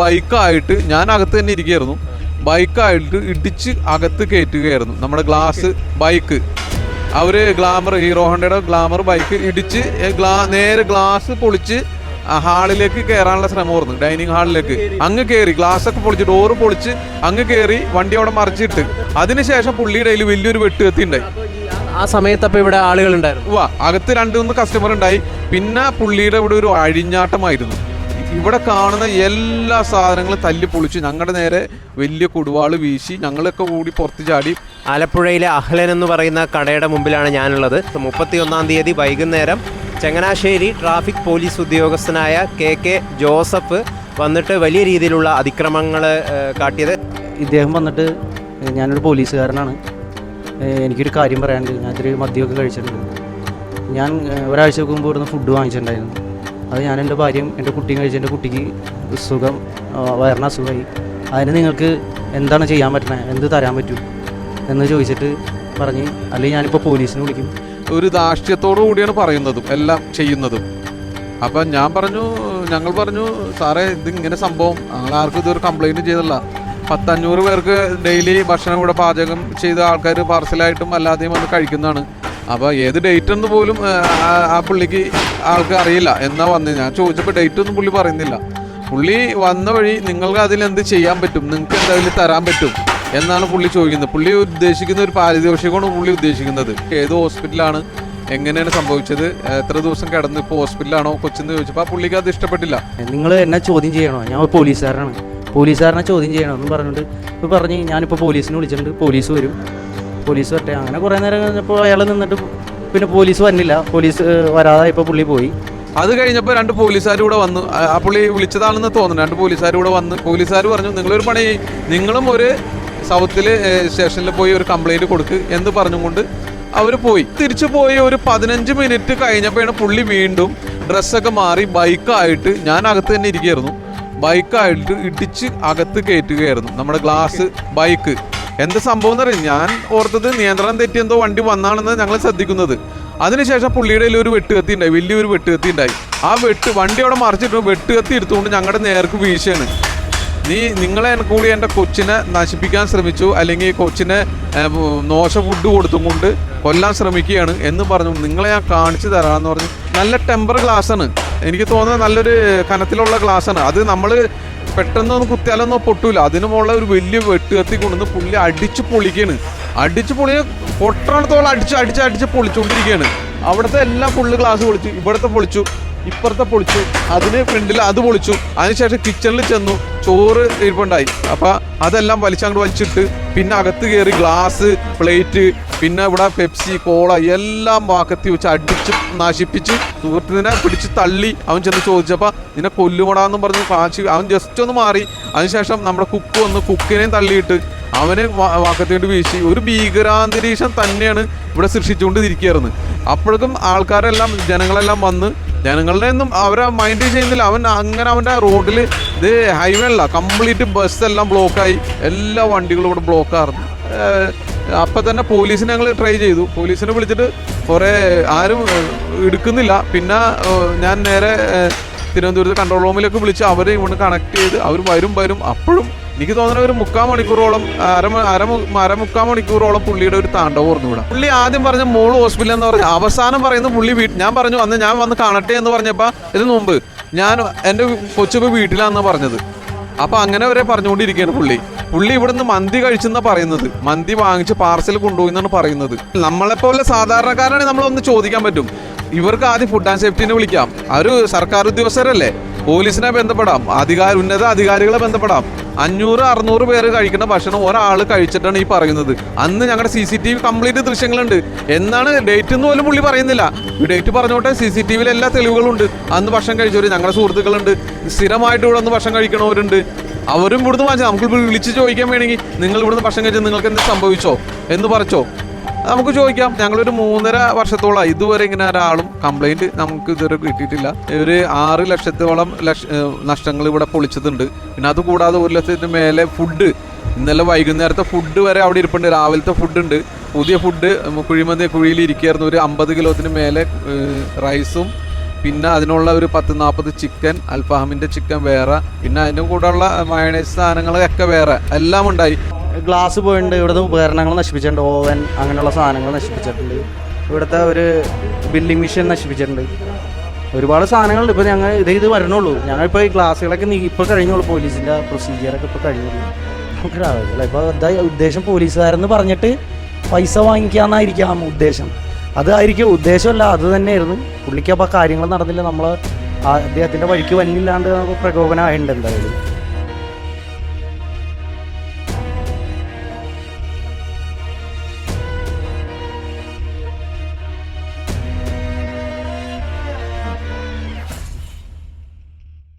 ബൈക്കായിട്ട് ഞാൻ അകത്ത് തന്നെ ഇരിക്കുകയായിരുന്നു. ബൈക്കായിട്ട് ഇടിച്ച് അകത്ത് കയറ്റുകയായിരുന്നു. നമ്മുടെ ഗ്ലാസ് ബൈക്ക്. അവർ ഗ്ലാമർ ഹീറോ ഹണ്ടയുടെ ഗ്ലാമർ ബൈക്ക് ഇടിച്ച് ഗ്ലാ നേരെ ഗ്ലാസ് പൊളിച്ച് ഹാളിലേക്ക് കയറാനുള്ള ശ്രമമായിരുന്നു ഡൈനിങ് ഹാളിലേക്ക്. അങ്ങ് കയറി ഗ്ലാസ് ഒക്കെ പൊളിച്ച് ഡോറ് പൊളിച്ച് അങ്ങ് കയറി വണ്ടി അവിടെ മറിച്ചിട്ട്. അതിനുശേഷം പുള്ളിയുടെ കയ്യിൽ വലിയൊരു വെട്ട് കത്തിണ്ടായി ആ സമയത്ത് അപ്പോൾ ഇവിടെ ആളുകൾ ഉണ്ടായിരുന്നു വാ അകത്ത് രണ്ട് മൂന്ന് കസ്റ്റമർ ഉണ്ടായി. പിന്നെ പുള്ളിയുടെ ഇവിടെ ഒരു അഴിഞ്ഞാട്ടമായിരുന്നു. ഇവിടെ കാണുന്ന എല്ലാ സാധനങ്ങളും തല്ലി പൊളിച്ച് ഞങ്ങളുടെ നേരെ വലിയ കൊടുവാൾ വീശി ഞങ്ങളൊക്കെ കൂടി പുറത്ത് ചാടി. ആലപ്പുഴയിലെ അഹ്ലൻ എന്ന് പറയുന്ന കടയുടെ മുമ്പിലാണ് ഞാനുള്ളത്. മുപ്പത്തി ഒന്നാം തീയതി വൈകുന്നേരം ചങ്ങനാശ്ശേരി ട്രാഫിക് പോലീസ് ഉദ്യോഗസ്ഥനായ കെ കെ ജോസഫ് വന്നിട്ട് വലിയ രീതിയിലുള്ള അതിക്രമങ്ങൾ കാട്ടിയത്. ഇദ്ദേഹം വന്നിട്ട് ഞാനൊരു പോലീസുകാരനാണ്. എനിക്കൊരു കാര്യം പറയാനുണ്ട്. ഞാനൊരു മദ്യമൊക്കെ കഴിച്ചിട്ടുണ്ട്. ഞാൻ ഒരാഴ്ച മുമ്പ് ഇവിടുന്ന് ഫുഡ് വാങ്ങിച്ചിട്ടുണ്ടായിരുന്നു. അത് ഞാൻ എന്റെ ഭാര്യയും എന്റെ കുട്ടിയും കഴിച്ച് എന്റെ കുട്ടിക്ക് സുഖം വരണ അസുഖമായി. അതിന് നിങ്ങൾക്ക് എന്താണ് ചെയ്യാൻ പറ്റണേ? എന്ത് തരാൻ പറ്റും? എന്ന് ചോദിച്ചിട്ട് പറഞ്ഞ് അല്ലെങ്കിൽ ഞാനിപ്പോൾ പോലീസിനെ വിളിക്കും. ഒരു ധാർഷ്ട്യത്തോടു കൂടിയാണ് പറയുന്നതും എല്ലാം ചെയ്യുന്നതും. അപ്പം ഞാൻ പറഞ്ഞു ഞങ്ങൾ പറഞ്ഞു സാറേ ഇത് ഇങ്ങനെ സംഭവം. ഞങ്ങൾ ആർക്കും ഇതൊരു കംപ്ലൈന്റ് ചെയ്തല്ല പത്തഞ്ഞൂറ് പേർക്ക് ഡെയിലി ഭക്ഷണം ഇവിടെ പാചകം ചെയ്ത ആൾക്കാർ പാർസലായിട്ടും അല്ലാതെയും വന്ന് കഴിക്കുന്നതാണ്. അപ്പോൾ ഏത് ഡേറ്റ് എന്ന് പോലും ആ പുള്ളിക്ക് ആൾക്ക് അറിയില്ല എന്നാ വന്നത് ഞാൻ ചോദിച്ചപ്പോൾ ഡേറ്റ് ഒന്നും പുള്ളി പറയുന്നില്ല. പുള്ളി വന്ന വഴി നിങ്ങൾക്ക് അതിൽ എന്ത് ചെയ്യാൻ പറ്റും? നിങ്ങൾക്ക് എന്തായാലും തരാൻ പറ്റും? എന്നാണ് പുള്ളി ചോദിക്കുന്നത്. പുള്ളി ഉദ്ദേശിക്കുന്ന ഒരു പാരിതോഷികമാണ് പുള്ളി ഉദ്ദേശിക്കുന്നത്. ഏത് ഹോസ്പിറ്റലാണ്? എങ്ങനെയാണ് സംഭവിച്ചത്? എത്ര ദിവസം കിടന്ന് ഇപ്പോൾ ഹോസ്പിറ്റലാണോ കൊച്ചെന്ന് ചോദിച്ചപ്പോൾ ആ പുള്ളിക്ക് അത് ഇഷ്ടപ്പെട്ടില്ല. നിങ്ങൾ എന്നെ ചോദ്യം ചെയ്യണോ? ഞാൻ പോലീസുകാരനാണ്. പോലീസുകാരനെ ചോദ്യം ചെയ്യണോ എന്ന് പറഞ്ഞിട്ട് ഇപ്പോൾ പറഞ്ഞ് ഞാനിപ്പോൾ പോലീസിനെ വിളിച്ചിട്ടുണ്ട്. പോലീസ് വരും. പോലീസ് വരട്ടെ. അങ്ങനെ കുറേ നേരം കഴിഞ്ഞപ്പോൾ അയാൾ നിന്നിട്ട് പിന്നെ പോലീസ് വന്നില്ല. പോലീസ് വരാതെ ഇപ്പോൾ പുള്ളി പോയി. അത് കഴിഞ്ഞപ്പോൾ രണ്ട് പോലീസുകാർ കൂടെ വന്നു. ആ പുള്ളി വിളിച്ചതാണെന്ന് തോന്നുന്നു. രണ്ട് പോലീസുകാർ കൂടെ വന്ന്. പോലീസുകാർ പറഞ്ഞു നിങ്ങളൊരു പണി നിങ്ങളും ഒരു സൗത്തിൽ സ്റ്റേഷനിൽ പോയി ഒരു കംപ്ലൈന്റ് കൊടുക്ക് എന്ന് പറഞ്ഞുകൊണ്ട് അവർ പോയി. തിരിച്ചു പോയി ഒരു പതിനഞ്ച് മിനിറ്റ് കഴിഞ്ഞപ്പോഴാണ് പുള്ളി വീണ്ടും ഡ്രസ്സൊക്കെ മാറി ബൈക്കായിട്ട് ഞാൻ അകത്ത് തന്നെ ഇരിക്കുകയായിരുന്നു. ബൈക്കായിട്ട് ഇടിച്ച് അകത്ത് കയറ്റുകയായിരുന്നു. നമ്മുടെ ഗ്ലാസ് ബൈക്ക്. എന്ത് സംഭവം എന്ന് ഞാൻ ഓർത്തത് നിയന്ത്രണം തെറ്റി എന്തോ വണ്ടി വന്നാണെന്ന് ഞങ്ങൾ ശ്രദ്ധിക്കുന്നത്. അതിനുശേഷം പുള്ളിയുടെ ഒരു വെട്ടുകത്തി ഉണ്ടായി. വലിയൊരു വെട്ടുകത്തി ഉണ്ടായി. ആ വെട്ട് വണ്ടി അവിടെ മറിച്ചിട്ട് വെട്ടുകത്തി എടുത്തുകൊണ്ട് ഞങ്ങളുടെ നേർക്ക് വീശാണ്. നീ നിങ്ങളെ കൂടി എന്റെ കൊച്ചിനെ നശിപ്പിക്കാൻ ശ്രമിച്ചു. അല്ലെങ്കിൽ കൊച്ചിനെ നോശ ഫുഡ് കൊടുത്തും കൊണ്ട് കൊല്ലാൻ ശ്രമിക്കുകയാണ് എന്ന് പറഞ്ഞു. നിങ്ങളെ ഞാൻ കാണിച്ചു തരാമെന്ന് പറഞ്ഞു. നല്ല ടെമ്പർ ആണ്. എനിക്ക് തോന്നുന്നത് നല്ലൊരു കനത്തിലുള്ള ആണ്. അത് നമ്മൾ പെട്ടെന്നൊന്നും കുത്തിയാലൊന്നും പൊട്ടൂല. അതിന് മുകളിൽ ഒരു വലിയ വെട്ട് കത്തി കൊണ്ടുവന്ന് പുള്ളി അടിച്ച് പൊളിക്കാണ്. അടിച്ച് പൊളി പൊട്ടണത്തോളം അടിച്ച് അടിച്ച് അടിച്ച് പൊളിച്ചുകൊണ്ടിരിക്കുകയാണ് അവിടുത്തെ എല്ലാം ഫുള്ള് ഗ്ലാസ് പൊളിച്ചു ഇവിടുത്തെ പൊളിച്ചു. ഇപ്പുറത്തെ പൊളിച്ചു അതിന് ഫ്രണ്ടിൽ അത് പൊളിച്ചു. അതിനുശേഷം കിച്ചണിൽ ചെന്നു ചോറ് ഇരിപ്പുണ്ടായി. അപ്പൊ അതെല്ലാം വലിച്ചങ്ങോട്ട് വലിച്ചിട്ട് പിന്നെ അകത്ത് കയറി ഗ്ലാസ് പ്ലേറ്റ് പിന്നെ ഇവിടെ പെപ്സി കോള എല്ലാം വാക്കത്തി വെച്ച് അടിച്ച് നശിപ്പിച്ച് സുഹൃത്തിനെ പിടിച്ച് തള്ളി അവൻ ചെന്ന് ചോദിച്ചപ്പോൾ നിന്നെ കൊല്ലുമടാന്നും പറഞ്ഞ് കാശി അവൻ ജസ്റ്റ് ഒന്ന് മാറി. അതിനുശേഷം നമ്മുടെ കുക്ക് വന്ന് കുക്കിനെയും തള്ളിയിട്ട് അവനെ വാക്കത്തിട്ട് വീശി. ഒരു ഭീകരാന്തരീക്ഷം തന്നെയാണ് ഇവിടെ സൃഷ്ടിച്ചുകൊണ്ട് ഇരിക്കുകയായിരുന്നു അപ്പോഴേക്കും ആൾക്കാരെല്ലാം ജനങ്ങളെല്ലാം വന്ന് ജനങ്ങളുടെ ഒന്നും അവരെ മൈൻഡ് ചെയ്യുന്നില്ല. അവൻ അങ്ങനെ അവന്റെ റോഡിൽ ഇത് ഹൈവേ അല്ല. കംപ്ലീറ്റ് ബസ് എല്ലാം ബ്ലോക്കായി എല്ലാ വണ്ടികളും ഇവിടെ ബ്ലോക്കായിരുന്നു അപ്പം തന്നെ പോലീസിനെ ഞങ്ങൾ ട്രൈ ചെയ്തു. പോലീസിനെ വിളിച്ചിട്ട് കുറേ ആരും എടുക്കുന്നില്ല. പിന്നെ ഞാൻ നേരെ തിരുവനന്തപുരത്ത് കൺട്രോൾ റൂമിലേക്ക് വിളിച്ച് അവരെ ഇവിടെ കണക്ട് ചെയ്ത് അവർ വരും വരും. അപ്പോഴും എനിക്ക് തോന്നുന്ന ഒരു മുക്കാൽ മണിക്കൂറോളം അര അര അര മുക്കാൽ മണിക്കൂറോളം പുള്ളിയുടെ ഒരു താണ്ഡവമായിരുന്നു ഇവിടെ പുള്ളി ആദ്യം പറഞ്ഞ മോൾ ഹോസ്പിറ്റൽ എന്ന് പറഞ്ഞു അവസാനം പറയുന്നത് പുള്ളി വീട്ടിൽ ഞാൻ പറഞ്ഞു അന്ന് ഞാൻ വന്ന് കാണട്ടെ എന്ന് പറഞ്ഞപ്പോൾ ഇതിനു മുമ്പ് ഞാൻ എന്റെ കൊച്ചുപ്പ് വീട്ടിലാണെന്ന് പറഞ്ഞത്. അപ്പൊ അങ്ങനെ വരെ പറഞ്ഞുകൊണ്ടിരിക്കുകയാണ് പുള്ളി. പുള്ളി ഇവിടുന്ന് മന്തി കഴിച്ചെന്നാ പറയുന്നത്. മന്തി വാങ്ങിച്ച് പാർസൽ കൊണ്ടുപോയി എന്നാണ് പറയുന്നത്. നമ്മളെപ്പോലെ സാധാരണക്കാരാണെങ്കിൽ നമ്മളൊന്ന് ചോദിക്കാൻ പറ്റും. ഇവർക്ക് ആദ്യം ഫുഡ് ആൻഡ് സേഫ്റ്റിനെ വിളിക്കാം. അവർ സർക്കാർ ഉദ്യോഗസ്ഥരല്ലേ? പോലീസിനെ ബന്ധപ്പെടാം. അധികാര ഉന്നത അധികാരികളെ ബന്ധപ്പെടാം. അഞ്ഞൂറ് അറുന്നൂറ് പേര് കഴിക്കുന്ന ഭക്ഷണം ഒരാൾ കഴിച്ചിട്ടാണ് ഈ പറയുന്നത്. അന്ന് ഞങ്ങളുടെ C C T V complete ദൃശ്യങ്ങളുണ്ട്. എന്നാണ് ഡേറ്റ് എന്ന് പോലും പുള്ളി പറയുന്നില്ല. ഈ ഡേറ്റ് പറഞ്ഞോട്ടെ സി സി ടി വിയിൽ എല്ലാ തെളിവുകളുണ്ട്. അന്ന് ഭക്ഷണം കഴിച്ചവർ ഞങ്ങളുടെ സുഹൃത്തുക്കളുണ്ട്. സ്ഥിരമായിട്ട് ഇവിടെ വന്ന് ഭക്ഷണം കഴിക്കണവരുണ്ട്. അവരും ഇവിടുന്ന് വാങ്ങിച്ചു നമുക്ക് വിളിച്ച് ചോദിക്കാൻ വേണമെങ്കിൽ നിങ്ങൾ ഇവിടുന്ന് ഭക്ഷണം കഴിച്ചാൽ നിങ്ങൾക്ക് എന്ത് സംഭവിച്ചോ? എന്ന് പറച്ചോ? നമുക്ക് ചോദിക്കാം. ഞങ്ങളൊരു മൂന്നര വർഷത്തോളം ഇതുവരെ ഇങ്ങനെ ഒരാളും കംപ്ലൈന്റ് നമുക്ക് ഇതുവരെ കിട്ടിയിട്ടില്ല. ഒരു ആറ് ലക്ഷത്തോളം ലക്ഷ നഷ്ടങ്ങൾ ഇവിടെ പൊളിച്ചതുണ്ട് പിന്നെ അത് കൂടാതെ ഒരു ലക്ഷത്തിന് മേലെ ഫുഡ് ഇന്നലെ വൈകുന്നേരത്തെ ഫുഡ് വരെ അവിടെ ഇരിപ്പുണ്ട്. രാവിലത്തെ ഫുഡ് ഉണ്ട്. പുതിയ ഫുഡ് കുഴിമന്തി കുഴിയിൽ ഇരിക്കുകയായിരുന്നു. ഒരു അമ്പത് കിലോത്തിന് മേലെ റൈസും പിന്നെ അതിനുള്ള ഒരു പത്ത് നാൽപ്പത് ചിക്കൻ അൽഫാമിന്റെ ചിക്കൻ വേറെ. പിന്നെ അതിന്റെ കൂടെയുള്ള മയണൈസ് സാധനങ്ങളൊക്കെ വേറെ. എല്ലാം ഉണ്ടായി. ഗ്ലാസ് പോയിട്ടുണ്ട് ഇവിടുത്തെ ഉപകരണങ്ങൾ നശിപ്പിച്ചിട്ടുണ്ട് ഓവൻ അങ്ങനെയുള്ള സാധനങ്ങൾ നശിപ്പിച്ചിട്ടുണ്ട്. ഇവിടുത്തെ ഒരു ബില്ലിംഗ് മെഷീൻ നശിപ്പിച്ചിട്ടുണ്ട്. ഒരുപാട് സാധനങ്ങളുണ്ട് ഇപ്പോൾ ഞങ്ങൾ ഇത് ഇത് വരണുള്ളൂ. ഞങ്ങളിപ്പോൾ ഈ ക്ലാസ്സുകളൊക്കെ നീ ഇപ്പോൾ കഴിഞ്ഞുള്ളൂ പോലീസിന്റെ പ്രൊസീജിയറൊക്കെ ഇപ്പോൾ കഴിഞ്ഞുള്ളൂ. നമുക്ക് ആവശ്യമില്ല. ഇപ്പോൾ എന്താ ഉദ്ദേശം പോലീസുകാരെന്ന് പറഞ്ഞിട്ട് പൈസ വാങ്ങിക്കാമെന്നായിരിക്കാം ഉദ്ദേശം. അതായിരിക്കും ഉദ്ദേശമല്ല അത് തന്നെയായിരുന്നു. പുള്ളിക്ക് അപ്പോൾ കാര്യങ്ങൾ നടന്നില്ല. നമ്മൾ അദ്ദേഹത്തിന്റെ വഴിക്ക് വന്നില്ലാണ്ട് പ്രകോപനമായിട്ടുണ്ട് എന്തായാലും.